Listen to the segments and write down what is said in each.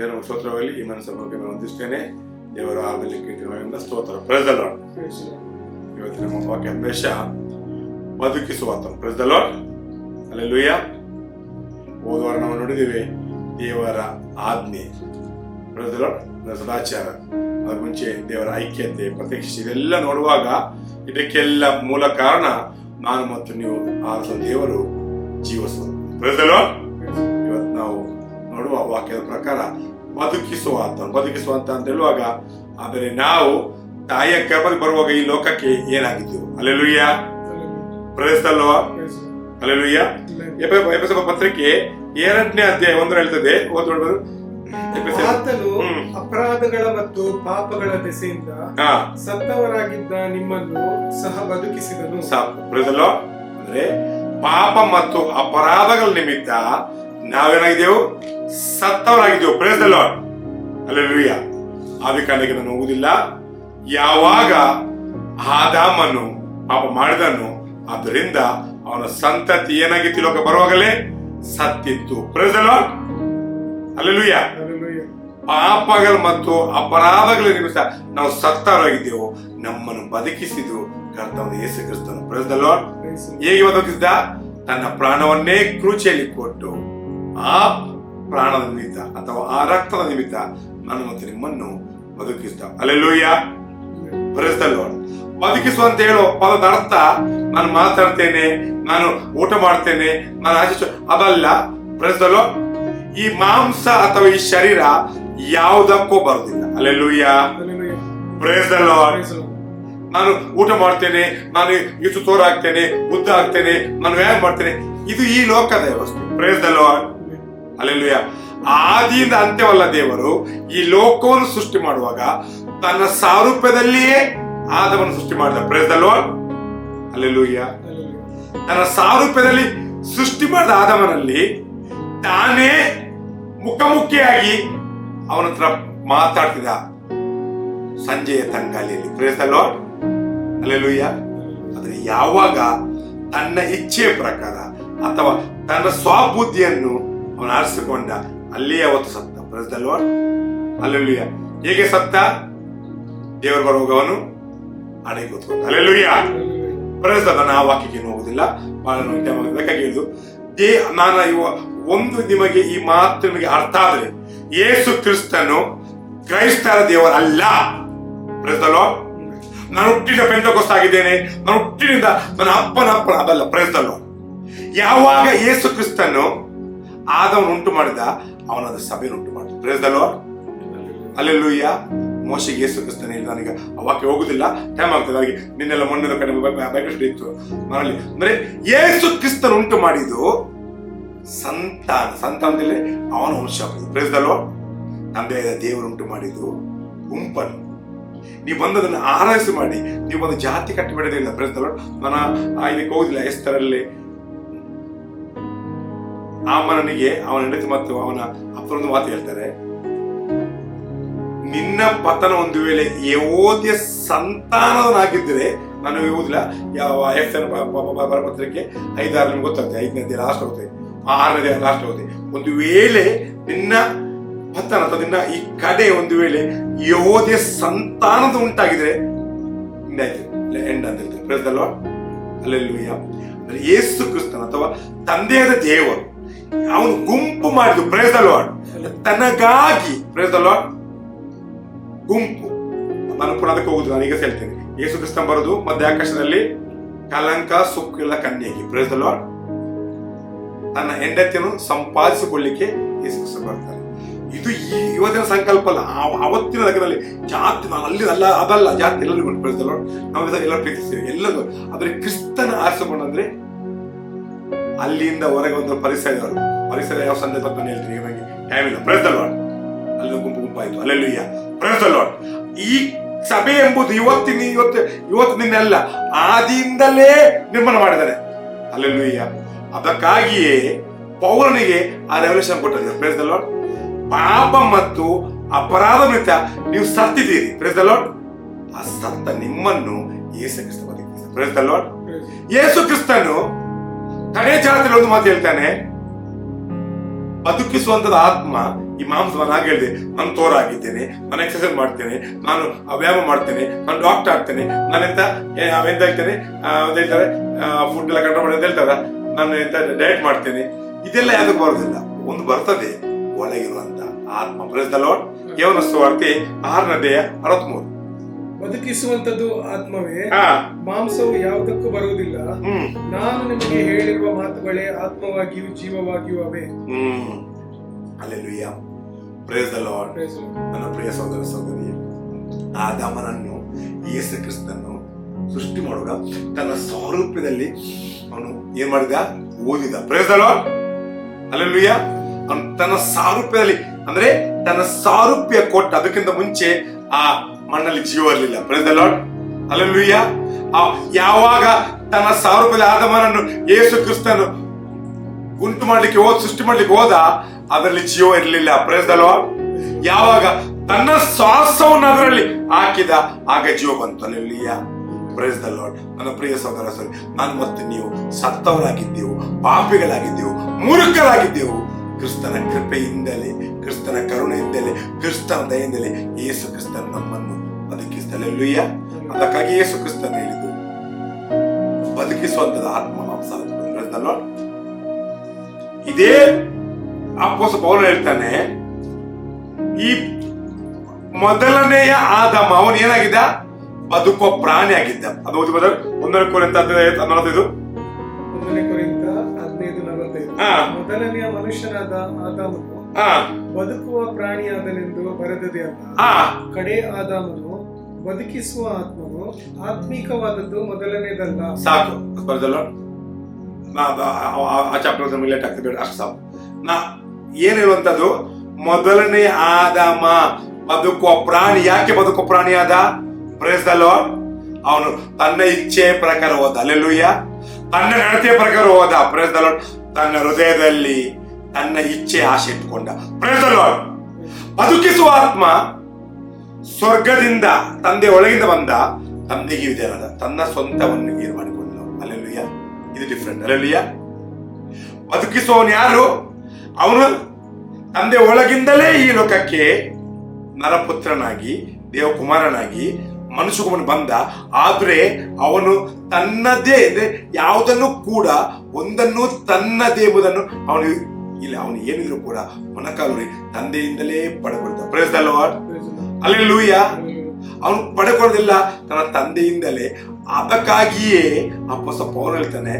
ದೇವರ ಸ್ತೋತ್ರವಾಗಲಿ ಈ ಮನಸ್ಸು ಬಗ್ಗೆ ನಾನು ಹೊಂದಿಸ್ತೇನೆ ದೇವರ ಕೀರ್ತನೆಗಳಿಂದ ಸ್ತೋತ್ರ. ಪ್ರಜಲ ಇವತ್ತಿನ ನಮ್ಮ ವಾಕ್ಯ ಅಭ್ಯಾಸ ಬದುಕಿಸುವ ಪ್ರಜಲ ಅಲ್ಲೆಲ್ಲೂಯ್ಯ ಹೋದವಾರ ನಾವು ನೋಡಿದ್ದೀವಿ ದೇವರ ಆಜ್ಞೆ. ಪ್ರಜಲ ಸದಾಚಾರ. ಅದ್ರ ಮುಂಚೆ ದೇವರ ಐಕ್ಯತೆ ಪ್ರತ್ಯಕ್ಷ ಇದೆಲ್ಲ ನೋಡುವಾಗ ಇದಕ್ಕೆಲ್ಲ ಮೂಲ ಕಾರಣ ನಾನು ಮತ್ತು ನೀವು ಆರಿಸುವ ದೇವರು ಜೀವಿಸುವುದು ಪ್ರಜಲ ಇವತ್ತು ನಾವು ನೋಡುವ ವಾಕ್ಯದ ಪ್ರಕಾರ ಬದುಕಿಸುವ ಅಂತ ಬದುಕಿಸುವ ಅಂತ ಅಂತ ಹೇಳುವಾಗ ಆದರೆ ನಾವು ತಾಯಿಯ ಗರ್ಭಕ್ಕೆ ಬರುವಾಗ ಈ ಲೋಕಕ್ಕೆ ಏನಾಗಿದ್ದೆವು ಅಲ್ಲೆಲುಯ್ಯ. ಪ್ರದೇಶದಲ್ವಾ ಅಲ್ಲೆಲುಯ್ಯ. ಪತ್ರಿಕೆ ಎರಡನೇ ಅಧ್ಯಾಯ ಒಂದು ಹೇಳ್ತದೆ. ಆತನು ಹ್ಮ್. ಅಪರಾಧಗಳ ಮತ್ತು ಪಾಪಗಳ ದೆಸೆಯಿಂದ ಸತ್ತವರಾಗಿದ್ದ ನಿಮ್ಮನ್ನು ಸಹ ಬದುಕಿಸಿದನು. ಸಾಕು. ಅಂದ್ರೆ ಪಾಪ ಮತ್ತು ಅಪರಾಧಗಳ ನಿಮಿತ್ತ ನಾವೇನಾಗಿದ್ದೆವು? ಸತ್ತವರಾಗಿದ್ದೆವು. ಪ್ರಜಲು ಅಲ್ಲೆಲುಯ್ಯ ಆದಿಕಾಂಡಕ್ಕೆ ನಾನು ಹೋಗುದಿಲ್ಲ ಯಾವಾಗ ಆದಾಮನು ಪಾಪ ಮಾಡಿದನು ಆದ್ದರಿಂದ ಅವನ ಸಂತತಿ ಏನಾಗಿತ್ತು ಲೋಕ ಬರುವಾಗಲೇ? ಸತ್ತಿತ್ತು. Alleluia Hallelujah. ಪಾಪಗಳು ಮತ್ತು ಅಪರಾಧಗಳ ನಿಮಿಷ ನಾವು ಸತ್ತವರಾಗಿದ್ದೆವು. ನಮ್ಮನ್ನು ಬದುಕಿಸಿದು ಕರ್ತವನ ಯೇಸು ಕ್ರಿಸ್ತನು. Praise ಹೇಗೆ ಬದುಕಿಸಿದ? ತನ್ನ ಪ್ರಾಣವನ್ನೇ ಕ್ರೂಚಿಯಲ್ಲಿ ಕೊಟ್ಟು. ಆ ಪ್ರಾಣದ ನಿಮಿತ್ತ ಅಥವಾ ಆ ರಕ್ತದ ನಿಮಿತ್ತ ನಾನು ಮತ್ತು ನಿಮ್ಮನ್ನು ಬದುಕಿಸ್ತ ಅಲ್ಲೆಲ್ಲೂಯ್ಯ Lord. ಬದುಕಿಸು ಅಂತ ಹೇಳೋ ಪದದ ಅರ್ಥ ನಾನು ಮಾತಾಡ್ತೇನೆ ನಾನು ಊಟ ಮಾಡ್ತೇನೆ ನಾನು ಆಶಿಸು ಅದಲ್ಲ. Lord. ಈ ಮಾಂಸ ಅಥವಾ ಈ ಶರೀರ ಯಾವುದಕ್ಕೂ ಬರುದಿಲ್ಲ alleluia Hallelujah. Praise Praise the Lord. ನಾನು ಊಟ ಮಾಡ್ತೇನೆ ನಾನು ಇಷ್ಟು ತೋರ ಹಾಕ್ತೇನೆ ಉದ್ದ ಆಗ್ತೇನೆ ನಾನು ವ್ಯಾಯಾಮ ಮಾಡ್ತೇನೆ. ಇದು ಈ ಲೋಕದ ವ್ಯವಸ್ಥೆ. ಪ್ರೇಸ್ ದ ಲಾರ್ಡ್ ಅಲ್ಲೆಲ್ಲೂಯ್ಯ ಆದಿಯಿಂದ ಅಂತ್ಯವಲ್ಲ ದೇವರು ಈ ಲೋಕವನ್ನು ಸೃಷ್ಟಿ ಮಾಡುವಾಗ ತನ್ನ ಸಾರೂಪ್ಯದಲ್ಲಿಯೇ ಆದವನ್ನು ಸೃಷ್ಟಿ ಮಾಡಿದ. Praise Lord hallelujah. ತನ್ನ ಸಾರೂಪ್ಯದಲ್ಲಿ ಸೃಷ್ಟಿ ಮಾಡಿದ ಆದವನಲ್ಲಿ ತಾನೇ ಮುಖಾಮುಖಿಯಾಗಿ ಅವನ ಹತ್ರ ಮಾತಾಡ್ತಿದ್ದ. ಸಂಜೆಯ ತಂಗಾಲಿಯಲ್ಲಿ ಪ್ರೇಸ್ ಲಾರ್ಡ್ ಅಲ್ಲೆಲ್ಲೂಯ್ಯ ಆದ್ರೆ ಯಾವಾಗ ತನ್ನ ಇಚ್ಛೆಯ ಪ್ರಕಾರ ಅಥವಾ ತನ್ನ ಸ್ವಬುದ್ಧಿಯನ್ನು ಅವನು ಆರಿಸಿಕೊಂಡ, ಅಲ್ಲಿಯೇ ಅವತ್ತು ಸತ್ತ. ಪ್ರಜಲ್ವಾ ಅಲ್ಲೆಲ್ಲುಯ್ಯ ಹೇಗೆ ಸತ್ತ? ದೇವರು ಬರುವಾಗ ಅವನು ಅಡೆ ಕೂತ್ಕೊಂಡು ಅಲ್ಲೆಲ್ಲುಯ್ಯ ನಾನು ಆ ವಾಕ್ಯಕ್ಕೆ ಹೋಗುದಿಲ್ಲ. ಬಹಳ ನೋಡಿ time ಆಗಿದೆ. ಬೇಕಾಗಿ ಹೇಳುದು ದೇ, ನಾನು ಇವ- ಒಂದು ನಿಮಗೆ ಈ ಮಾತು ನಿಮಗೆ ಅರ್ಥ ಆದರೆ ಯೇಸು ಕ್ರಿಸ್ತನು ಕ್ರೈಸ್ತರ ದೇವರಲ್ಲ Lord. ನಾನು ಹುಟ್ಟಿದ ಪೆಂತಕೋಸ್ತ ಆಗಿದ್ದೇನೆ. ನಾನು ಹುಟ್ಟಿನಿಂದ ನನ್ನ ಅಪ್ಪನ ಅಪ್ಪನ ಅದಲ್ಲ ಪ್ರಯತ್ನ ಯಾವಾಗ ಯೇಸು ಕ್ರಿಸ್ತನು ಆದವನು ಉಂಟು ಮಾಡಿದ ಅವನದ ಸಭೆಯನ್ನು ಉಂಟು ಮಾಡಿದ. ಪ್ರೇಸ್ದಲ್ವ ಅಲ್ಲೆಲ್ಲೂಯ್ಯ ಮೋಶಿಗೆ ಯೇಸು ಕ್ರಿಸ್ತನೇ ಇಲ್ಲ. ನನಗೆ ಅವಾಕೆ ಹೋಗುದಿಲ್ಲ. ಟೈಮ್ ಆಗ್ತದೆ. ಅವರಿಗೆ ನಿನ್ನೆಲ್ಲ ಮಣ್ಣಿನ ಕಡಿಮೆ ಬೇಕಷ್ಟು ಇತ್ತು. ಮನಲ್ಲಿ ಅಂದ್ರೆ ಯೇಸು ಕ್ರಿಸ್ತನು ಉಂಟು ಮಾಡಿದ್ದು ಸಂತಾನ. ಸಂತಾನದಲ್ಲಿ ಅವನ ವಂಶ ಪ್ರೇಸ್ದಲ್ವ ತಂದೆಯಾದ ದೇವರು ಉಂಟು ಮಾಡಿದ್ದು ಗುಂಪನ್ನು. ನೀವು ಬಂದದನ್ನು ಆರಾಧಿಸಿ ಮಾಡಿ. ನೀವು ಒಂದು ಜಾತಿ ಕಟ್ಟಿ ಬಿಡೋದಿಲ್ಲ ಪ್ರೇಸ್ದಲ್ವ ನಾನು ಇದಕ್ಕೆ ಹೋಗುದಿಲ್ಲ. ಎಷ್ಟರಲ್ಲಿ ಆಮನನಿಗೆ ಅವನ ಹೆಂಡತಿ ಮತ್ತು ಅವನ ಅಪ್ಪನೊಂದು ಮಾತು ಹೇಳ್ತಾರೆ. ನಿನ್ನ ಪತನ ಒಂದು ವೇಳೆ ಯೋಧ್ಯ ಸಂತಾನವನಾಗಿದ್ದರೆ, ನಾನು ಓದಿಲ್ಲ, ಯಾವ ಎಫ್ ಎನ್ ಪತ್ರಕ್ಕೆ ಐದಾರು ನಿಮ್ಗೆ ಗೊತ್ತಾಗುತ್ತೆ ಐದನೇ ದಿನ ಲಾಸ್ಟ್ ಹೋಗುತ್ತೆ ಆರನೇ ಲಾಸ್ಟ್ ಹೋಗುತ್ತೆ ಒಂದು ವೇಳೆ ನಿನ್ನ ಪತನ ಅಥವಾ ನಿನ್ನ ಈ ಕಡೆ ಒಂದು ವೇಳೆ ಯೋಧ್ಯ ಸಂತಾನದ ಉಂಟಾಗಿದ್ರೆ ಎಂಡ್ ಅಂತ ಹೇಳ್ತಾರೆ. ಪ್ರೇಸ್ದಲ್ವಾ ಅಲ್ಲೆಲ್ಲೂಯ್ಯ ಅಂದ್ರೆ ಯೇಸು ಕ್ರಿಸ್ತನ ಅಥವಾ ತಂದೆಯಾದ ದೇವರು ಅವನು ಗುಂಪು ಮಾಡಿದ್ದು. ಪ್ರೇಸ್ ದ ಲಾರ್ಡ್ ತನಗಾಗಿ. ಪ್ರೇಸ್ ದ ಲಾರ್ಡ್ ಗುಂಪು. ನಾನು ಪುನಃ ಅದಕ್ಕೆ ಹೋಗುದು ನಾನು ಈಗ ಹೇಳ್ತೇನೆ. ಯೇಸು ಕ್ರಿಸ್ತನ್ ಬರೋದು ಮಧ್ಯ ಆಕಾಶದಲ್ಲಿ ಕಲಂಕ ಸುಕ್ಕಿಲ್ಲ ಕನ್ಯೆಗೆ ಪ್ರೇಸ್ ದ ಲಾರ್ಡ್ ತನ್ನ ಹೆಂಡತಿಯನ್ನು ಸಂಪಾದಿಸಿಕೊಳ್ಳಿಕ್ಕೆ ಯೇಸು ಕ್ರಿಸ್ತನ್ ಬರ್ತಾರೆ ಇದು ಈ ಇವತ್ತಿನ ಸಂಕಲ್ಪ ಅಲ್ಲ. ಅವತ್ತಿನ ಲಗ್ನದಲ್ಲಿ ಜಾತಿ ನಾನು ಅಲ್ಲಿ ಅಲ್ಲ ಅದಲ್ಲ. ಜಾತಿ ಎಲ್ಲರಿಗೂ ಪ್ರೇಸ್ ದ ಲಾರ್ಡ್ ನಾವು ಎಲ್ಲ ಪ್ರೀತಿಸ್ತೀವಿ. ಎಲ್ಲರೂ. ಆದರೆ ಕ್ರಿಸ್ತನ ಆರಿಸಿಕೊಂಡಂದ್ರೆ ಅಲ್ಲಿಂದ ಹೊರಗೆ ಒಂದು ಪರಿಸರ ಇದ್ದವರು ಪರಿಸರ ಯಾವ ಸಂದರ್ಭ ಅಂತ ನಾನು ಹೇಳ್ತೀನಿ ನನಗೆ ಟೈಮ್ ಇಲ್ಲ. ಪ್ರೆಸ್ ದ ಲಾರ್ಡ್ ಅಲ್ಲಿ ಗುಂಪು ಗುಂಪಾಯಿತು ಅಲ್ಲೆಲ್ಲೂಯ್ಯ ಪ್ರೆಸ್ ದ ಲಾರ್ಡ್ ಈ ಸಭೆ ಎಂಬುದು ಇವತ್ತಿನ ಇವತ್ತು ಇವತ್ತು ನಿನ್ನೆಲ್ಲ ಆದಿಯಿಂದಲೇ ನಿರ್ಮಾಣ ಮಾಡಿದ್ದಾರೆ. ಅಲ್ಲೆಲ್ಲೂಯ್ಯ ಅದಕ್ಕಾಗಿಯೇ ಪೌರನಿಗೆ ಆ ರೆವಲ್ಯೂಷನ್ ಕೊಟ್ಟಿದ್ದಾರೆ. ಪ್ರೆಸ್ ದ ಪಾಪ ಮತ್ತು ಅಪರಾಧ ಮಿತ ನೀವು ಸತ್ತಿದ್ದೀರಿ. ಪ್ರೆಸ್ ದ ಆ ಸತ್ತ ನಿಮ್ಮನ್ನು ಯೇಸು ಕ್ರಿಸ್ತ ಬದುಕಿಸಿದ ಪ್ರೆಸ್ ದ. ಯೇಸು ಕ್ರಿಸ್ತನು ಕಡೆ ಜಾಗದಲ್ಲಿ ಒಂದು ಮಾತು ಹೇಳ್ತಾನೆ ಬದುಕಿಸುವಂತದ ಆತ್ಮ ಈ ಮಾಂಸ ನಾನು ಹೇಳಿದೆ ನಾನು ತೋರ ಆಗಿದ್ದೇನೆ ನಾನು ಎಕ್ಸರ್ಸೈಸ್ ಮಾಡ್ತೇನೆ ನಾನು ವ್ಯಾಯಾಮ ಮಾಡ್ತೇನೆ ನಾನು ಡಾಕ್ಟರ್ ಆಗ್ತೇನೆ ನಾನೆಂತ ಎಂತ ಹೇಳ್ತೇನೆ ಹೇಳ್ತಾರೆ ಫುಡ್ ಎಲ್ಲ ಕಂಟ್ರೋಲ್ ಮಾಡಿ ಅಂತ ಹೇಳ್ತಾರ? ನಾನು ಎಂತ ಡಯಟ್ ಮಾಡ್ತೇನೆ. ಇದೆಲ್ಲ ಯಾವ್ದಕ್ಕೆ ಬರೋದಿಲ್ಲ. ಒಂದು ಬರ್ತದೆ ಒಳಗಿರುವಂತ ಆತ್ಮ. ಪ್ರಜಲೋಡ್ ಕೇವಲ ಸ್ವಾರ್ಥಿ ಆರನೇ ದೇಹ ಅರವತ್ಮೂರು. ಬದುಕಿಸುವಂತದ್ದು ಆತ್ಮವೇ. ಮಾಂಸವು ಯಾವುದಕ್ಕೂ ಬರುವುದಿಲ್ಲ. ನಾನು ನಿಮಗೆ ಹೇಳಿರುವ ಮಾತುಗಳೇ ಆತ್ಮವಾಗಿಯೂ ಜೀವವಾಗಿಯೂ ಅವೇ ಪ್ರೇಸ್ ದ ಲಾರ್ಡ್. ನನ್ನ ಪ್ರಿಯ ಸಹೋದರ ಸಹೋದರಿ ಆದಾಮನನ್ನು ಯೇಸು ಕ್ರಿಸ್ತನು ಸೃಷ್ಟಿ ಮಾಡುವ ತನ್ನ ಸ್ವರೂಪದಲ್ಲಿ ಅವನು ಏನ್ ಮಾಡಿದ? ಓದಿದ. ಪ್ರೇಸ್ ದ ಲಾರ್ಡ್ ಅವನು ತನ್ನ ಸಾರೂಪ್ಯದಲ್ಲಿ ಅಂದ್ರೆ ತನ್ನ ಸಾರೂಪ್ಯ ಕೊಟ್ಟ ಅದಕ್ಕಿಂತ ಮುಂಚೆ ಆ ಮಣ್ಣಲ್ಲಿ ಜೀವ ಇರಲಿಲ್ಲ. ಆ, ಯಾವಾಗ ತನ್ನ ಸಾರೂಪದ ಆದಮನನ್ನು ಯೇಸು ಕ್ರಿಸ್ತನು ಉಂಟು ಮಾಡ್ಲಿಕ್ಕೆ ಹೋದ, ಸೃಷ್ಟಿ ಮಾಡ್ಲಿಕ್ಕೆ ಹೋದ, ಅದರಲ್ಲಿ ಜೀವ ಇರಲಿಲ್ಲ. ಲಾರ್ಡ್ ಯಾವಾಗ ತನ್ನ ಶ್ವಾಸವನ್ನು ಅದರಲ್ಲಿ ಹಾಕಿದ, ಆಗ ಜೀವ ಬಂತು. ಅಲ್ಲಿಯ ಪ್ರೇಸ್ ದ ಲಾರ್ಡ್ ನನ್ನ ಪ್ರಿಯ ಸಹೋದರ ಸರಿ ನಾನು ಮತ್ತೆ ನೀವು ಸತ್ತವರಾಗಿದ್ದೆವು, ಪಾಪಿಗಳಾಗಿದ್ದೆವು, ಮೂರ್ಖರಾಗಿದ್ದೆವು. ಕ್ರಿಸ್ತನ ಕೃಪೆಯಿಂದಲೇ, ಕ್ರಿಸ್ತನ ಕರುಣೆಯಿಂದಲೇ, ಕ್ರಿಸ್ತನ ದಯೆಯಿಂದಲೇ ಯೇಸು ಕ್ರಿಸ್ತನ ನಮ್ಮನ್ನು ಬದುಕಿಸ್ತಲೆಲ್ಲುಯ್ಯ ಅದಕ್ಕಾಗಿ ಯೇಸು ಕ್ರಿಸ್ತನ್ ಹೇಳಿದ್ದು. ಬದುಕಿಸುವಂತದ ಆತ್ಮ ಮಾಂಸ ಇದೇ ಅಪ್ಪೋಸ ಪೌಲ ಹೇಳ್ತಾನೆ ಈ ಮೊದಲನೆಯ ಆದಮ ಅವನು ಏನಾಗಿದ್ದ? ಬದುಕುವ ಪ್ರಾಣಿ ಆಗಿದ್ದ. ಅದು ಓದಿ ಬದಲು ಒಂದನೇ ಕೋರಿಂತ ಹದಿನೈದು ಒಂದನೇ ಕೊರಿಂಥ ಹದಿನೈದು ನಲವತ್ತೈದು. ಹಾ. ಮೊದಲನೆಯ ಮನುಷ್ಯನಾದ ಆದಾಮನು ಆ ಬದುಕುವ ಪ್ರಾಣಿಯಾದನೆಂದು ಬರೆದದೇ ಅಂತ. ಕಡೆ ಆದಾಮನು ಬದುಕಿಸುವ ಆತ್ಮನು ಆತ್ಮಿಕವಾದದ್ದು ಮೊದಲನೇದಲ್ಲ. ಸಾಕು, ಬರ್ದಲ್ಲ? ಆ- ಚಾಪ್ಟರ್ ಚಾಪ್ಟರ್ ಲೇಟ್ ಆಗ್ತದೆ ಅಷ್ಟು ನಾ ಏನ್ ಮೊದಲನೇ ಆದಾಮ ಬದುಕುವ ಪ್ರಾಣಿ, ಯಾಕೆ ಬದುಕುವ ಪ್ರಾಣಿ ಆದ? ಲಾರ್ಡ್ ಅವನು ತನ್ನ ಇಚ್ಛೆ ಪ್ರಕಾರ ಹೋದ. ಅಲ್ಲೆಲ್ಲೂಯ್ಯ ತನ್ನ ನಡತೆಯ ಪ್ರಕಾರ ಹೋದ. ಲಾರ್ಡ್ ತನ್ನ ಹೃದಯದಲ್ಲಿ ತನ್ನ ಇಚ್ಛೆ ಆಶೆ ದ ಲಾರ್ಡ್ ಬದುಕಿಸುವ ಆತ್ಮ ಸ್ವರ್ಗದಿಂದ ತಂದೆ ಒಳಗಿಂದ ಬಂದ ತಂದೆಗೆ ವಿಧಾನದ ತನ್ನ ಸ್ವಂತವನ್ನು ಏರು ಮಾಡಿಕೊಂಡು ಅಲ್ಲೆಲ್ಲುಯ್ಯ ಇದು ಡಿಫ್ರೆಂಟ್ ಅಲ್ಲೆಲ್ಲುಯ್ಯ ಬದುಕಿಸುವವನು ಯಾರು? ಅವನು ತಂದೆ ಒಳಗಿಂದಲೇ ಈ ಲೋಕಕ್ಕೆ ನರಪುತ್ರನಾಗಿ, ದೇವಕುಮಾರನಾಗಿ ಮನುಷ್ಯಕುಮಾರನ ಬಂದ. ಆದ್ರೆ ಅವನು ತನ್ನದೇ, ಅಂದ್ರೆ ಯಾವುದನ್ನು ಕೂಡ ಒಂದನ್ನು ತನ್ನದೇ ಎಂಬುದನ್ನು ಅವನು ಇಲ್ಲ, ಅವನು ಏನಿದ್ರು ಕೂಡ ಮೊಣಕಾಲುರಿ ತಂದೆಯಿಂದಲೇ ಪಡೆದುಕೊಳ್ತ ಪ್ರೇಸ್ ದ ಲಾರ್ಡ್ ಅಲ್ಲಿ ಲೂಯ್ಯ ಅವನು ಪಡೆಕೊಳ್ಳೋದಿಲ್ಲ, ತನ್ನ ತಂದೆಯಿಂದಲೇ. ಅದಕ್ಕಾಗಿಯೇ ಅಪ್ಪಸ ಪೌರ್ ಹೇಳ್ತಾನೆ,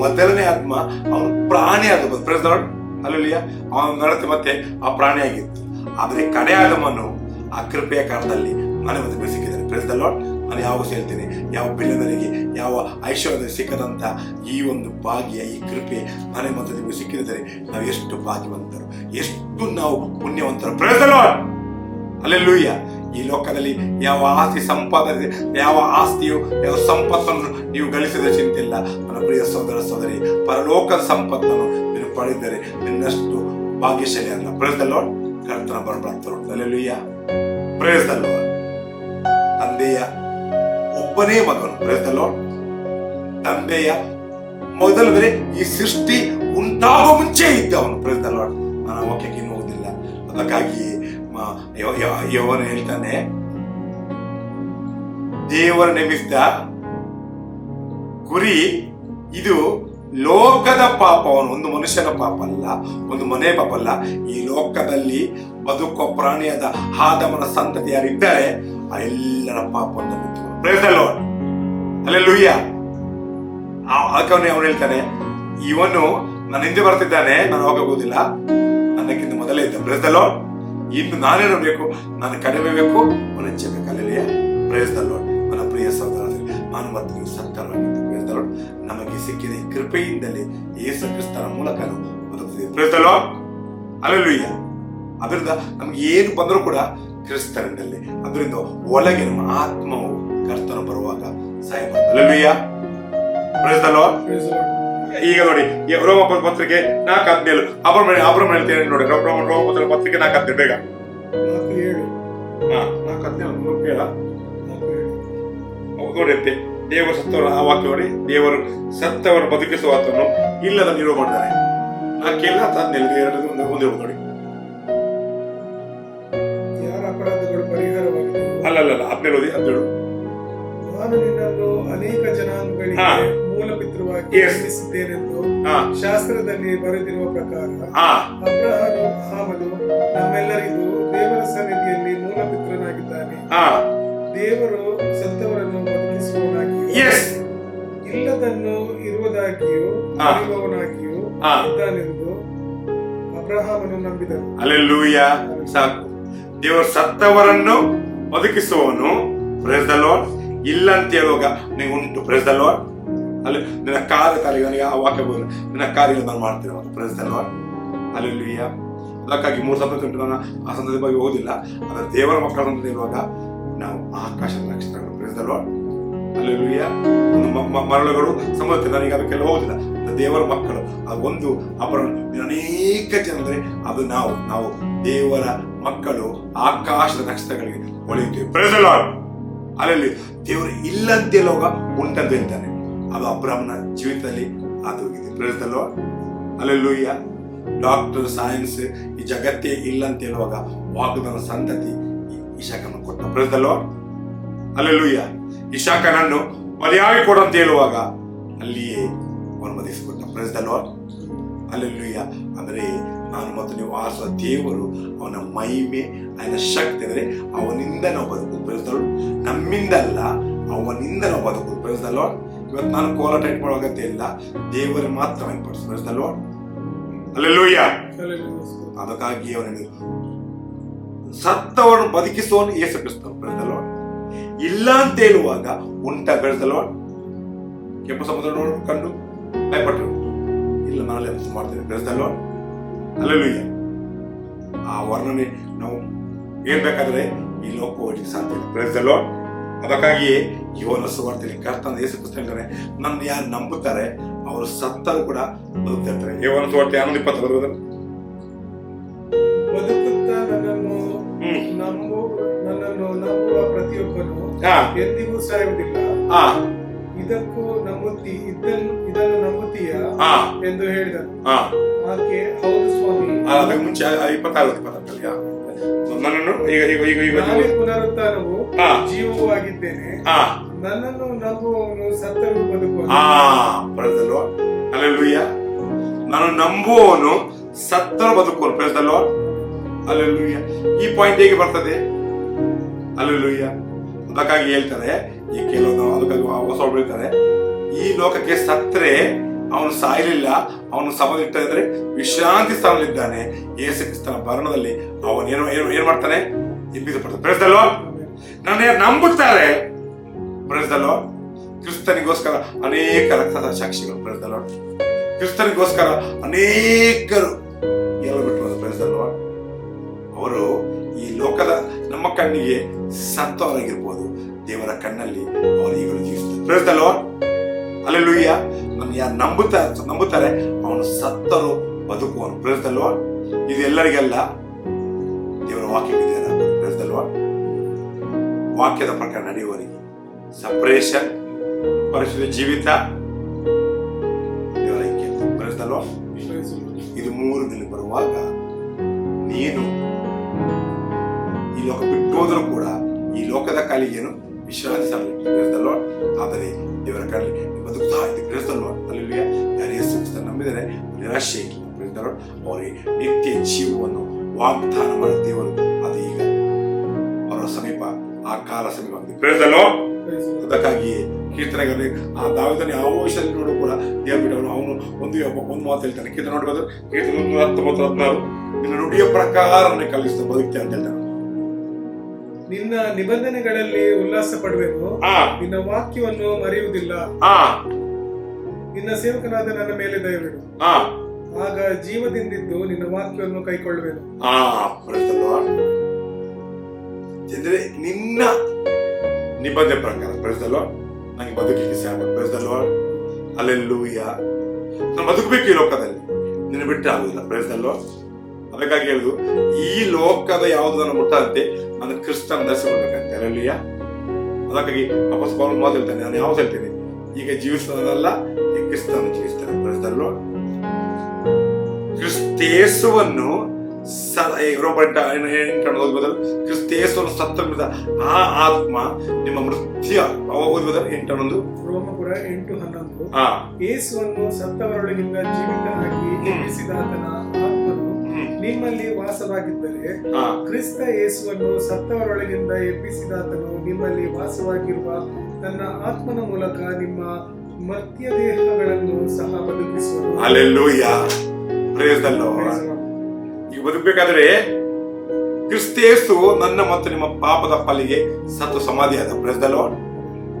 ಮೊದಲನೇ ಆತ್ಮ ಅವನು ಪ್ರಾಣಿ ಆದ ಪ್ರೆಸ್ ಅಲ್ಲಿಯ ಅವನ ನಡತೆ ಮತ್ತೆ ಆ ಪ್ರಾಣಿ ಆಗಿತ್ತು ಆದ್ರೆ ಕಡೆ ಆದಮನು ಆ ಕೃಪೆಯ ಕಾಲದಲ್ಲಿ ಮನೆ ಮತ್ತೆ ಸಿಕ್ಕಿದ್ದಾನೆ ಪ್ರೆಸ್ ಲಾರ್ಡ್ ನಾನು ಯಾವಾಗ ಹೇಳ್ತೇನೆ? ಯಾವ ಬಿಲ್ಲದರಿಗೆ ಯಾವ ಐಶ್ವರ್ಯದಲ್ಲಿ ಸಿಕ್ಕದಂಥ ಈ ಒಂದು ಭಾಗ್ಯ, ಈ ಕೃಪೆ ಮನೆ ಮತ್ತೆ ನಿಮಗೆ ನಾವು ಎಷ್ಟು ಭಾಗ್ಯವಂತರು. ಎಷ್ಟು ನಾವು ಪುಣ್ಯವಂತರು. ಪ್ರೆಸ್ ಲಾರ್ಡ್ ಅಲ್ಲೆಲ್ಲೂಯ್ಯ ಈ ಲೋಕದಲ್ಲಿ ಯಾವ ಆಸ್ತಿ ಸಂಪಾದನೆ, ಯಾವ ಆಸ್ತಿಯು, ಯಾವ ಸಂಪತ್ತನ್ನು ನೀವು ಗಳಿಸಿದ ಚಿಂತೆ ಇಲ್ಲ ನನ್ನ ಪ್ರಿಯ ಸಹೋದರ, ಸಹೋದರಿ ಪರಲೋಕದ ಸಂಪತ್ತನ್ನು ನೀನು ಪಡೆದರೆ ನಿನ್ನಷ್ಟು ಭಾಗ್ಯಶಾಲಿ ಅಲ್ಲ ಲಾರ್ಡ್ ಕರ್ತನ ಬರಬಾರ್ದು ಅಲ್ಲೆಲ್ಲೂಯ್ಯ ಲಾರ್ಡ್ ತಂದೆಯ ಒಬ್ಬನೇ ಮಗನು. ಲಾರ್ಡ್ ತಂದೆಯ ಮೊದಲು ಈ ಸೃಷ್ಟಿ ಉಂಟಾಗುವ ಮುಂಚೆ ಇದ್ದವನು. ಲಾರ್ಡ್ ನಾನು ವಾಕ್ಯಕ್ಕೆ ಹೋಗುದಿಲ್ಲ ಅದಕ್ಕಾಗಿ ಯವನು ಹೇಳ್ತಾನೆ. ದೇವರ ನಿಮಿತ್ತ ಗುರಿ ಇದು ಲೋಕದ ಪಾಪವನ್ನು ಒಂದು ಮನುಷ್ಯನ ಪಾಪ ಅಲ್ಲ ಒಂದು ಮನೆ ಪಾಪ ಅಲ್ಲ ಈ ಲೋಕದಲ್ಲಿ ಬದುಕೋ ಪ್ರಾಣಿಯಾದ ಆದಮನ ಸಂತತಿ ಯಾರಿದ್ದಾರೆ ಆ ಎಲ್ಲರ ಪಾಪವನ್ನು ಪ್ರೇಸ್ ಅಲ್ಲೇ ಲೂಯ್ಯ ಅವನು ಹೇಳ್ತಾನೆ, ಇವನು ನನ್ನ ಹಿಂದೆ ಬರ್ತಿದ್ದಾನೆ, ನಾನು ಹೋಗಬಹುದಿಲ್ಲ. ನನ್ನಕ್ಕಿಂತ ಮೊದಲೇ ಇದ್ದ. ಲಾರ್ಡ್ ಇನ್ನು ನಾನೇನು ಬೇಕು ನಾನು ಕಡಿಮೆ ಬೇಕು. ಪ್ರೇಸ್ ಲಾರ್ಡ್ ನನ್ನ ಪ್ರಿಯ ಸಹೋದರ ನಾನು ಮತ್ತು ನೀವು ಸತ್ತರವಾಗಿದ್ದು ಲಾರ್ಡ್ ನಮಗೆ ಸಿಕ್ಕಿದ ಕೃಪೆಯಿಂದಲೇ ಯೇಸು ಕ್ರಿಸ್ತನ ಮೂಲಕ ಪ್ರೇಸ್ ಲಾರ್ಡ್ ಅಲ್ಲೆಲ್ಲುಯ್ಯ ಅದರಿಂದ ನಮ್ಗೆ ಏನು ಬಂದರೂ ಕೂಡ ಕ್ರಿಸ್ತನಿಂದಲೇ ಅದರಿಂದ ಒಳಗೆ ನಮ್ಮ ಆತ್ಮವು ಕರ್ತನ ಬರುವಾಗ ಸಹಾಯ ಅಲ್ಲೆಲ್ಲುಯ್ಯ ಪ್ರೇಸ್ ಈಗ ನೋಡಿ ರೋಮ ಪತ್ರಿಕೆ ನಾಲ್ಕು ಹದಿನೇಳು. ಅಪರ ಮೇಲೆ ಅಪರ ಹೇಳ್ತೇನೆ ನೋಡಿ ರೋಮ ರೋಮ ಪತ್ರಿಕೆ ನಾಲ್ಕು ಹದಿನೇಳು ಬೇಗ. ನಾಲ್ಕು ಏಳು. ಹಾ. ನಾಲ್ಕು ಹದಿನೇಳು ಬೇಡ. ದೇವರು ಸತ್ತವರ ಆ ವಾಕ್ಯ ನೋಡಿ. ದೇವರು ಸತ್ತವರು ಬದುಕಿಸುವ ಆತನು ಇಲ್ಲದ ನಿಲುವು ಮಾಡ್ತಾರೆ ನಾಲ್ಕೆಲ್ಲ ಹದಿನೇಳು ಎರಡು ಮುಂದೆ ನೋಡಿ. ಯಾರ ಅಪರಾಧಗಳು ಅಲ್ಲ ಅಲ್ಲ ಹದಿನೇಳು ಹದಿನೇಳು. ನಾನು ನಿನ್ನನ್ನು ಅನೇಕ ಜನಾಂಗಗಳಿಗೆ ನೇಮಿಸಿದ್ದೇನೆಂದು ಹಾ. ಶಾಸ್ತ್ರದಲ್ಲಿ ಬರೆದಿರುವ ಪ್ರಕಾರ ಅಬ್ರಹಾನು ಅವನು ನಮ್ಮೆಲ್ಲರಿಗೂ ದೇವರ ಸನ್ನಿಧಿಯಲ್ಲಿ ಮೂಲ ಪಿತ್ರನಾಗಿದ್ದಾನೆ ದೇವರು ಸತ್ತವರನ್ನು ಬದುಕಿಸುವನಾಗಿ ಎಸ್ ಇಲ್ಲದನ್ನು ಇರುವುದಾಗಿಯೂ ಹಾ. ಇದ್ದಾನೆಂದು ಅಬ್ರಹಾಮನು ನಂಬಿದನು. ಅಲ್ಲೆಲ್ಲೂಯ ಸಾಕು. ದೇವರು ಸತ್ತವರನ್ನು ಬದುಕಿಸುವವನು ಪ್ರೇಸ್ ದ ಲಾರ್ಡ್ ಇಲ್ಲ ಅಂತ ಹೇಳುವಾಗ ನೀವು ಉಂಟು ಪ್ರೇಸ್ ದ ಲಾರ್ಡ್ ಅಲ್ಲಿ ನಿನ್ನ ಕಾರ್ಯ ಕಾರ್ಯ ನನಗೆ ಆ ವಾಕ್ಯ ಬೋಧನೆ, ನಿನ್ನ ಕಾರ್ಯ ನಾನು ಮಾಡ್ತೀನಿ ಅವನು ಪ್ರೇಸ್ ಅಲ್ಲಿ ಅದಕ್ಕಾಗಿ ಮೂರು ಸಂತತಿ ನಾನು ಆ ಸಂದರ್ಭವಾಗಿ ಬಗ್ಗೆ ಓದಿಲ್ಲ ಅದರ ದೇವರ ಮಕ್ಕಳ ಅಂತ ಇರುವಾಗ ನಾವು ಆಕಾಶ ನಕ್ಷತ್ರಗಳು ಪ್ರೇಸ್ ದ ಲಾರ್ಡ್ ಅಲ್ಲೆಲ್ಲೂಯ ಒಂದು ಮ- ಮ- ಮರಳುಗಳು ಸಮರ್ಥ ನನಗೆ ಅದಕ್ಕೆಲ್ಲ ಹೋಗುದಿಲ್ಲ. ದೇವರ ಮಕ್ಕಳು. ಆ ಒಂದು ಅಪರ ಅನೇಕ ಜನ ಅಂದ್ರೆ ಅದು ನಾವು. ನಾವು ದೇವರ ಮಕ್ಕಳು ಆಕಾಶದ ನಕ್ಷತ್ರಗಳಿಗೆ ಹೊಳೆಯುತ್ತೇವೆ ಪ್ರೇಸ್ ಲಾರ್ಡ್ ಅಲ್ಲಲ್ಲಿ ದೇವರು ಇಲ್ಲಂತೆ ಲೋಕ ಉಂಟಂತ ಹೇಳ್ತಾನೆ ಅದು ಅಬ್ರಾಹ್ಮನ ಜೀವಿತದಲ್ಲಿ ಅದು ಲಾರ್ಡ್ ಅಲ್ಲೆಲ್ಲೂಯ್ಯ ಡಾಕ್ಟರ್ ಸೈನ್ಸ್ ಈ ಜಗತ್ತೇ ಇಲ್ಲ ಅಂತ ಹೇಳುವಾಗ ವಾಗ್ದಾನ ಸಂತತಿ ಇಶಾಕನ ಕೊಟ್ಟ. ಪ್ರೇರಿತಲ್ವಾ ಲೂಯ್ಯ ಇಶಾಕನನ್ನು ಬಲಿಯಾಗಿ ಕೊಡು ಅಂತ ಹೇಳುವಾಗ ಅಲ್ಲಿಯೇ ದ ಲಾರ್ಡ್ ಅಲ್ಲೆಲ್ಲೂಯ್ಯ ಅಂದರೆ ನಾನು ಮತ್ತು ನೀವು ಆಸುವ ದೇವರು, ಅವನ ಮಹಿಮೆ, ಅವನ ಶಕ್ತಿ ಅಂದರೆ ಅವನಿಂದ ನಾವು ಬದುಕು. ಪ್ರೇಸ್ ನಮ್ಮಿಂದಲ್ಲ, ಅವನಿಂದ ನಾವು ಬದುಕು. ಲಾರ್ಡ್ ಇವತ್ತು ನಾನು ಕೋಲ ಟೈಟ್ ಮಾಡೋ ಅಗತ್ಯ ಇಲ್ಲ. ದೇವರು ಮಾತ್ರ ಲಾರ್ಡ್ ಅಲ್ಲೆಲ್ಲೂಯ್ಯ. ಅದಕ್ಕಾಗಿ ಅವನಿಗೆ ಸತ್ತವರನ್ನು ಬದುಕಿಸೋನು ಏಸು ಕ್ರಿಸ್ತನು ಲಾರ್ಡ್ ಇಲ್ಲ ಅಂತ ಹೇಳುವಾಗ ಉಂಟ. ಲಾರ್ಡ್ ಕೆಂಪು ಸಮುದ್ರ ನೋಡಿ ಕಂಡು ಭಯಪಟ್ಟರು. ಇಲ್ಲ ನಾಳೆ ಎಂತ ಮಾಡ್ತೇನೆ ಲಾರ್ಡ್ ಅಲ್ಲೆಲ್ಲೂಯ್ಯ ಆ ವರ್ಣನೆ ನಾವು ಹೇಳ್ಬೇಕಾದ್ರೆ ಈ ಲೋಕ ಸಾಧ್ಯ ಇಲ್ಲ. ಅದಕ್ಕಾಗಿಯೇ ಇವನ ಸುವಾರ್ತೆಯಲ್ಲಿ ಕರ್ತನ ಯೇಸು ಕ್ರಿಸ್ತ ಹೇಳ್ತಾರೆ ನನ್ನ ಯಾರು ನಂಬುತ್ತಾರೆ ಅವರು ಸತ್ತರು ಕೂಡ ಬದುಕ್ತಿರ್ತಾರೆ ಇವನ ಸುವಾರ್ತೆ ಹನ್ನೊಂದು ಇಪ್ಪತ್ತು ಬರುವುದು ನನ್ನನ್ನು ನಂಬುವ ಪ್ರತಿಯೊಬ್ಬನು ಎಂದಿಗೂ ಸಾಯುವುದಿಲ್ಲ. ಇದಕ್ಕೂ ನಂಬುತ್ತಿ ಇದನ್ನು ಇದನ್ನು ನಂಬುತ್ತೀಯ ಎಂದು ಹೇಳಿದನು. ಹಾ. ಆಕೆ ಹೌದು ಸ್ವಾಮಿ. ಆ, ಅದಕ್ಕೆ ಮುಂಚೆ ಇಪ್ಪತ್ತಾರು ಇಪ್ಪತ್ತಾರು ನನ್ನನ್ನು ಈಗ ಈಗ ಈಗ ಈಗ ನಾನೇ ಪುನರುತ್ಥಾನವು ಜೀವವೂ ಆಗಿದ್ದೇನೆ. ಹಾ. ನನ್ನನ್ನು ನಂಬುವವನು ಸತ್ತರೂ ಬದುಕುವನು. ಹಾ ಪ್ರಜಲು ಅಲ್ಲೆಲ್ಲೂಯ್ಯ ನಾನು ನಂಬುವವನು ಸತ್ತರು ಬದುಕುವನು. ಪ್ರಜಲು ಅಲ್ಲೆಲ್ಲೂಯ್ಯ ಈ ಪಾಯಿಂಟ್ ಹೇಗೆ ಬರ್ತದೆ? ಅಲ್ಲೆಲ್ಲೂಯ್ಯ ಅದಕ್ಕಾಗಿ ಹೇಳ್ತಾರೆ ಈ ಕೆಲವೊಂದು ಅದಕ್ಕಾಗಿ ಹೊಸ ಹೇಳ್ತಾರೆ ಈ ಲೋಕಕ್ಕೆ ಸತ್ತರೆ ಅವನು ಸಾಯಲಿಲ್ಲ, ಅವನು ಸಮದಿಟ್ಟ ಇದ್ರೆ ವಿಶ್ರಾಂತಿ ಸ್ಥಾನದಲ್ಲಿದ್ದಾನೆ. ಯೇಸು ಕ್ರಿಸ್ತನ ಭರಣದಲ್ಲಿ ಅವನು ಏನು ಏನು, ಏನ್ ಮಾಡ್ತಾನೆ? ಎಬ್ಬಿಸಪಡ್ತಾನೆ ಪ್ರಜಲು ನನ್ನ ಯಾರು ನಂಬುತ್ತಾರೆ ಪ್ರಜಲು ಕ್ರಿಸ್ತನಿಗೋಸ್ಕರ ಅನೇಕ ರಕ್ತದ ಸಾಕ್ಷಿಗಳು. ಪ್ರಜಲು ಕ್ರಿಸ್ತನಿಗೋಸ್ಕರ ಅನೇಕರು ಎಲ್ಲ ಬಿಟ್ಟು ಅವರು ಈ ಲೋಕದ ನಮ್ಮ ಕಣ್ಣಿಗೆ ಸತ್ತವರಾಗಿರ್ಬೋದು ದೇವರ ಕಣ್ಣಲ್ಲಿ ಅವರು ಈಗಲೂ ಜೀವಿಸ್ತಾರೆ ಪ್ರಜಲು ಅಲ್ಲೆಲ್ಲೂಯ್ಯ ನನ್ನ ಯಾರು ನಂಬುತ್ತಾ ನಂಬುತ್ತಾರೆ. ಅವನು ಸತ್ತರು ಬದುಕುವನು. ಪ್ರೇರಿಸಲ್ವಾ ಇದು ಎಲ್ಲರಿಗೆಲ್ಲ ದೇವರ ವಾಕ್ಯ ಪ್ರೇರಿಸಲ್ವಾ ವಾಕ್ಯದ ಪ್ರಕಾರ ನಡೆಯುವವರಿಗೆ ಸಪ್ರೇಷನ್ ಪರಿಶುದ್ಧ ಜೀವಿತ, ದೇವರ ಬರೆದಲ್ವ ಇದು ಮೂರು ದಿನ ಬರುವಾಗ ನೀನು ಈ ಲೋಕ ಬಿಟ್ಟು ಹೋದರೂ ಕೂಡ ಈ ಲೋಕದ ಕಾಲಿಗೇನು ವಿಶ್ರಾಂತಿ ಸ್ಥಾನದಲ್ವ ಆದರೆ ದೇವರ ಕಾಲಿ ಬದುಕ್ತಾ ಇದೆ ಪ್ರೇಸ್ತಲ್ವ ಅಲ್ಲಿ ಯಾರು ಯೇಸು ಕ್ರಿಸ್ತ ನಂಬಿದರೆ ನಿರಾಶೆ ಅವರಿಗೆ ನಿತ್ಯ ಜೀವವನ್ನು ವಾಗ್ದಾನ ಮಾಡಿದ ದೇವರು ಅದು ಈಗ. ಅವರ ಸಮೀಪ ಆ ಕಾಲ ಸಮೀಪವಾಗಿದೆ. ಪ್ರೇಸ್ತಲ್ವ ಅದಕ್ಕಾಗಿ ಕೀರ್ತನೆಗಳಲ್ಲಿ ಆ ದಾವಿದನ ಯಾವ ವಿಷಯದಲ್ಲಿ ನೋಡು ಕೂಡ ದೇವಬಿಟ್ಟವನು ಅವನು ಒಂದು ಒಂದು ಮಾತು ಹೇಳ್ತಾನೆ. ಕೀರ್ತನೆ ನೋಡ್ಬೋದು ಕೀರ್ತನೆ ಹತ್ತೊಂಬತ್ತು ಹದಿನಾರು. ನಿನ್ನ ನುಡಿಯ ಪ್ರಕಾರ ಕಲಿಸ್ತಾ ಬದುಕ್ತೆ ಅಂತ ಹೇಳ್ತಾನೆ. ನಿನ್ನ ನಿಬಂಧನೆಗಳಲ್ಲಿ ಉಲ್ಲಾಸ ಪಡಬೇಕು. ನಿನ್ನ ವಾಕ್ಯವನ್ನು ಮರೆಯುವುದಿಲ್ಲ. ನಿನ್ನ ಸೇವಕನಾದ ನನ್ನ ಮೇಲೆ ದಯವಿಡು ಆಗ ಜೀವದಿಂದಿದ್ದು ನಿನ್ನ ವಾಕ್ಯವನ್ನು ಕೈಕೊಳ್ಳಬೇಕು. ಅಂದ್ರೆ ನಿನ್ನ ನಿಬಂಧನೆ ಪ್ರಕಾರ ಪ್ರಜಲು ನನಗೆ ಬದುಕಲಿಕ್ಕೆ ಸಾಧ್ಯ ಪ್ರಜಲು ಅಲ್ಲೆಲ್ಲೂಯ್ಯ ನಾನು ಬದುಕಬೇಕು ಈ ಲೋಕದಲ್ಲಿ. ನಿನ್ನ ಬಿಟ್ಟು ಆಗುದಿಲ್ಲ ಪ್ರಜಲು ಅದಕ್ಕಾಗಿ ಹೇಳುದು ಈ ಲೋಕದ ಯಾವುದು ನನ್ನ ಮುಟ್ಟಂತೆ ನಾನು ಕ್ರಿಸ್ತನ ಧರಿಸಿಕೊಳ್ಬೇಕಂತೆ ಅಲ್ಲಿಯ ಅದಕ್ಕಾಗಿ ವಾಪಸ್ ಪೌಲ್ ಮಾತು ಹೇಳ್ತಾನೆ ನಾನು ಯಾವ್ದು ಹೇಳ್ತೇನೆ? ಈಗ ಜೀವಿಸೋದಲ್ಲ ಈ ಕ್ರಿಸ್ತನ ಜೀವಿಸ್ತಾನೆ ಪ್ರಜಲು ಕ್ರಿಸ್ತೇಸುವನ್ನು ಓದ್ಬೋದಲ್ಲ ಕ್ರಿಸ್ತೇಶ್ವರ ಸತ್ತ ಆ ಆತ್ಮ ನಿಮ್ಮ ಮೃತ್ಯ ಓದ್ಬೋದಲ್ಲ ಎಂಟನೊಂದು ರೋಮಪುರ ಎಂಟು ಹನ್ನೊಂದು. ಯೇಸುವನ್ನು ಸತ್ತವರೊಳಗಿಂದ ಜೀವಿತನಾಗಿ ಹ್ಮ್. ನಿಮ್ಮಲ್ಲಿ ವಾಸವಾಗಿದ್ದರೆ ಕ್ರಿಸ್ತ ಯೇಸುವನ್ನು ಸತ್ತವರೊಳಗಿಂದ ಎಬ್ಬಿಸಿದಾತನು. ನಿಮ್ಮಲ್ಲಿ ವಾಸವಾಗಿರುವ ತನ್ನ ಆತ್ಮನ ಮೂಲಕ ನಿಮ್ಮ ಮರ್ತ್ಯ ದೇಹಗಳನ್ನು ಸಹ ಬದುಕಿಸುವ ಈಗ ಬದುಕಬೇಕಾದ್ರೆ ಕ್ರಿಸ್ತೇಸು ನನ್ನ ಮತ್ತು ನಿಮ್ಮ ಪಾಪದ ಪಾಲಿಗೆ ಸತ್ತು ಸಮಾಧಿ ಆದ ಲಾರ್ಡ್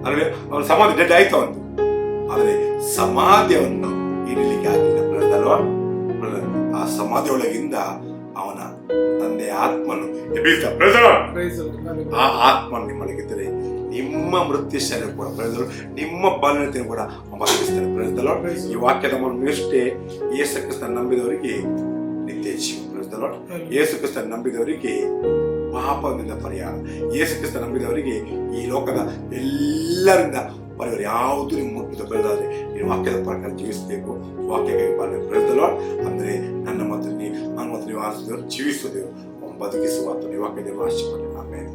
ಅಂದ್ರೆ ಅವನ ಸಮಾಧಿ ಡೆಡ್ ಆಯ್ತು ಅವನು ಆದರೆ ಸಮಾಧಿಯನ್ನು ಇರಲಿಕ್ಕೆ ಆಗಿಲ್ಲ ಪ್ರೇಸ್ ದ ಲಾರ್ಡ್ ಆ ಸಮಾಧಿ ಒಳಗಿಂದ ಅವನ ತಂದೆ ಆತ್ಮನು. ಆ ಆತ್ಮ ನಿಮ್ಮೊಳಗಿದ್ದರೆ ನಿಮ್ಮ ಮೃತ್ಯು ಶರೀರ ಕೂಡ ಪ್ರಯೋಜನ ನಿಮ್ಮ ಬಾಲ್ಯತೆಯನ್ನು ಕೂಡ ಬದಲಿಸ್ತಾನೆ ಪ್ರಯೋಜನ ಈ ವಾಕ್ಯದ ಮೇಷ್ಟೇ ಯೇಸು ಕ್ರಿಸ್ತ ನಂಬಿದವರಿಗೆ ನಿತ್ಯ ಜೀವ. ಯೇಸು ಕ್ರಿಸ್ತ ನಂಬಿದವರಿಗೆ ಪಾಪದಿಂದ ಪರಿಹಾರ. ಯೇಸು ಕ್ರಿಸ್ತ ನಂಬಿದವರಿಗೆ ಈ ಲೋಕದ ಎಲ್ಲರಿಂದ ಬರಗಾಲ ಯಾವುದು ನಿಮ್ಮ ಮುಟ್ಟಿದ ಬರದಾದ್ರೆ ನೀವು ವಾಕ್ಯದ ಪ್ರಕಾರ ಜೀವಿಸಬೇಕು. ವಾಕ್ಯಕ್ಕೆ ಬಾಳೆ ಬೆಳೆದಲ್ವ ಅಂದರೆ ನನ್ನ ಮತ್ತು ನೀವು ನನ್ನ ಮತ್ತು ನೀವು ಆರಿಸಿದವರು ಜೀವಿಸೋದೇವು ಬದುಕಿಸುವ ಅಥವಾ ವಾಕ್ಯದೇವ ಆಶೀರ್ವಾದ. ಆಮೇಲೆ